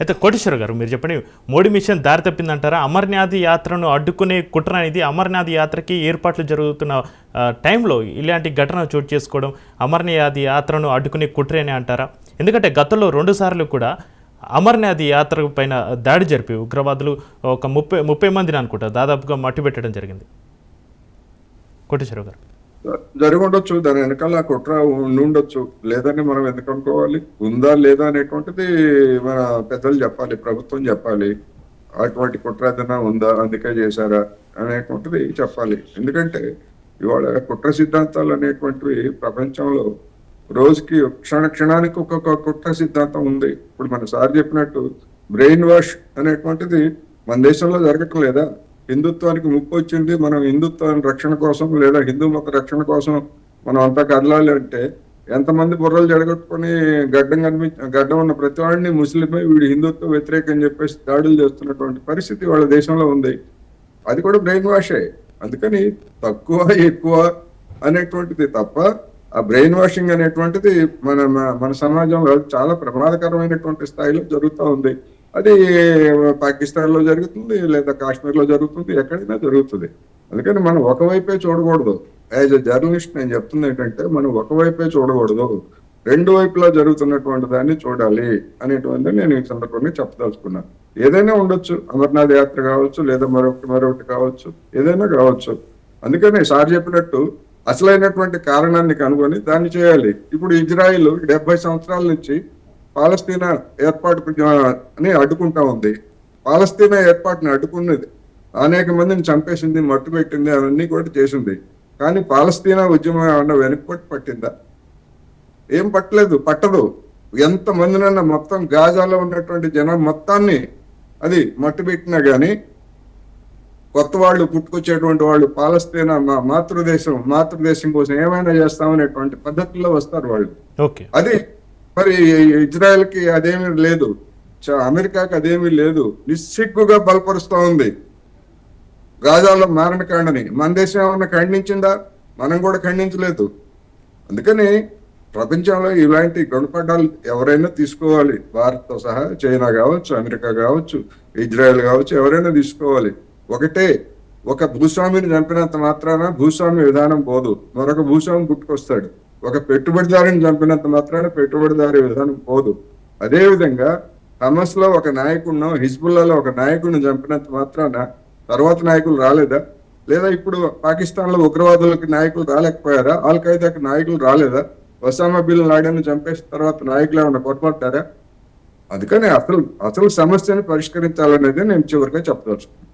అయితే కోటేశ్వర గారు మీరు చెప్పండి మోడీ మిషన్ దారి తప్పిందంటారా? అమర్నాథ్ యాత్రను అడ్డుకునే కుట్ర అనేది అమర్నాథ్ యాత్రకి ఏర్పాట్లు జరుగుతున్న టైంలో ఇలాంటి ఘటన చోటు చేసుకోవడం అమర్నాథ్ యాత్రను అడ్డుకునే కుట్రేనే అంటారా? ఎందుకంటే గతంలో రెండుసార్లు కూడా అమర్నాథ్ యాత్ర పైన దాడి జరిపి ఉగ్రవాదులు ఒక ముప్పై ముప్పై మందిని అనుకుంటారు దాదాపుగా మట్టి పెట్టడం జరిగింది. కోటేశ్వర గారు. జరిగి ఉండొచ్చు దాని వెనకాల ఆ కుట్ర ఉండి ఉండొచ్చు లేదని మనం ఎందుకు అనుకోవాలి? ఉందా లేదా అనేటువంటిది మన పెద్దలు చెప్పాలి ప్రభుత్వం చెప్పాలి. అటువంటి కుట్ర ఏదైనా ఉందా? అందుకే చేశారా? అనేటువంటిది చెప్పాలి. ఎందుకంటే ఇవాళ కుట్ర సిద్ధాంతాలు అనేటువంటివి ప్రపంచంలో రోజుకి క్షణ క్షణానికి ఒక్కొక్క కుట్ర సిద్ధాంతం ఉంది. ఇప్పుడు మన సార్ చెప్పినట్టు బ్రెయిన్ వాష్ అనేటువంటిది మన దేశంలో జరగటం లేదా హిందుత్వానికి ముప్పు వచ్చింది మనం హిందుత్వాన్ని రక్షణ కోసం లేదా హిందూ మత రక్షణ కోసం మనం అంతా కదలాలి అంటే ఎంతమంది బుర్రలు జడగొట్టుకొని గడ్డం కనిపి గడ్డం ఉన్న ప్రతి వాడిని ముస్లిమే వీడు హిందుత్వ వ్యతిరేకం చెప్పేసి దాడులు చేస్తున్నటువంటి పరిస్థితి వాళ్ళ దేశంలో ఉంది. అది కూడా బ్రెయిన్ వాషే. అందుకని తక్కువ ఎక్కువ అనేటువంటిది తప్ప ఆ బ్రెయిన్ వాషింగ్ అనేటువంటిది మన- మన సమాజంలో చాలా ప్రమాదకరమైనటువంటి స్థాయిలో జరుగుతూ ఉంది. అది పాకిస్తాన్లో జరుగుతుంది లేదా కాశ్మీర్లో జరుగుతుంది ఎక్కడైనా జరుగుతుంది. అందుకని మనం ఒకవైపే చూడకూడదు. యాజ్ ఎ జర్నలిస్ట్ నేను చెప్తుంది ఏంటంటే మనం ఒకవైపే చూడకూడదు. రెండు వైపులా జరుగుతున్నటువంటి దాన్ని చూడాలి అనేటువంటిది నేను ఈ సందర్భంగా చెప్పదలుచుకున్నాను. ఏదైనా ఉండొచ్చు. అమర్నాథ్ యాత్ర కావచ్చు లేదా మరొకటి మరొకటి కావచ్చు ఏదైనా కావచ్చు. అందుకని సార్ చెప్పినట్టు అసలైనటువంటి కారణాన్ని కనుగొని దాన్ని చేయాలి. ఇప్పుడు ఇజ్రాయిల్ డెబ్బై సంవత్సరాల నుంచి పాలస్తీనా ఏర్పాటు అని అడ్డుకుంటా ఉంది. పాలస్తీనా ఏర్పాటుని అడ్డుకున్నది. అనేక మందిని చంపేసింది మట్టు పెట్టింది అవన్నీ కూడా చేసింది. కానీ పాలస్తీనా ఉద్యమం ఏమన్నా వెనక్కి పట్టిందా? ఏం పట్టలేదు పట్టదు. ఎంత మందినన్నా మొత్తం గాజాలో ఉన్నటువంటి జనం మొత్తాన్ని అది మట్టు పెట్టినా గానీ కొత్త వాళ్ళు పుట్టుకొచ్చేటువంటి వాళ్ళు పాలస్తీనా మా మాతృదేశం మాతృదేశం కోసం ఏమైనా చేస్తామనేటువంటి పద్ధతుల్లో వస్తారు వాళ్ళు. అది మరి ఇజ్రాయెల్కి అదేమీ లేదు. చ- అమెరికాకి అదేమీ లేదు. నిస్సిగ్గుగా బలపరుస్తూ ఉంది. గాజాలో మారణకాండని మన దేశం ఏమన్నా ఖండించిందా? మనం కూడా ఖండించలేదు. అందుకని ప్రపంచంలో ఇలాంటి గుణపడ్డాలు ఎవరైనా తీసుకోవాలి. భారత్తో సహా చైనా కావచ్చు అమెరికా కావచ్చు ఇజ్రాయెల్ కావచ్చు ఎవరైనా తీసుకోవాలి. ఒకటే ఒక భూస్వామిని చంపినంత మాత్రాన భూస్వామి విధానం పోదు. మరొక భూస్వామి పుట్టుకొస్తాడు. ఒక పెట్టుబడిదారుని చంపినంత మాత్రాన పెట్టుబడిదారి విధానం పోదు. అదే విధంగా హమస్లో ఒక నాయకుడిను హిజ్బుల్లాలో ఒక నాయకుడిని చంపినంత మాత్రాన తర్వాత నాయకులు రాలేదా? లేదా ఇప్పుడు పాకిస్తాన్లో నాయకులు రాలేకపోయారా? ఆల్ ఖైదాకి నాయకులు రాలేదా? ఒసామా బిల్ లాడెన్ చంపేసిన తర్వాత నాయకులు ఏమైనా పొరపడ్డారా అందుకని అసలు అసలు సమస్యను పరిష్కరించాలనేది నేను చివరిగా చెప్పదలుచుకున్నాను